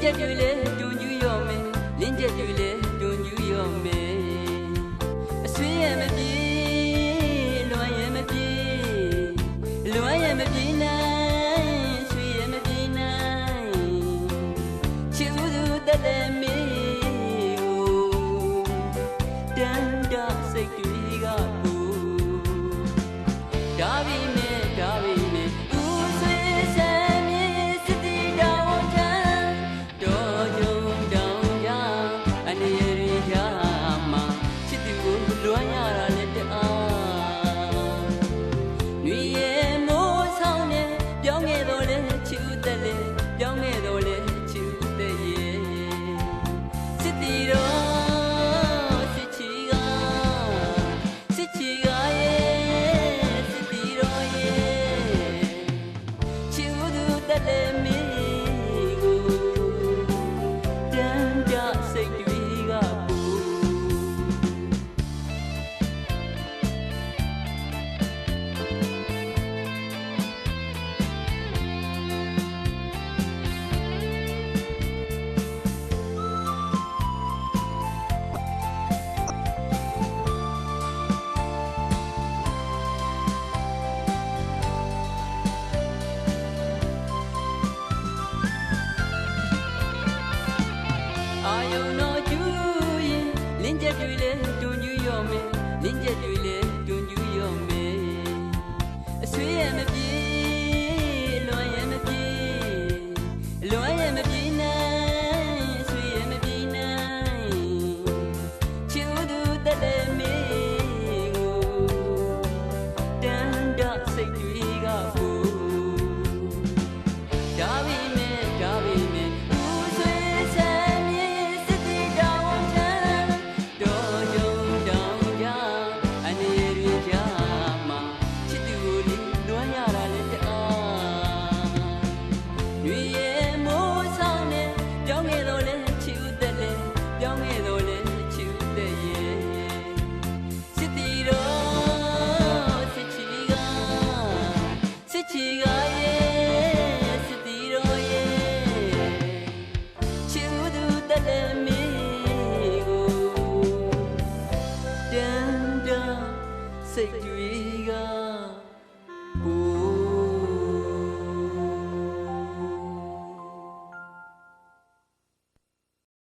Gülünce gülü တွေလဲတုန်ညူရောမယ်မြင့်ကျ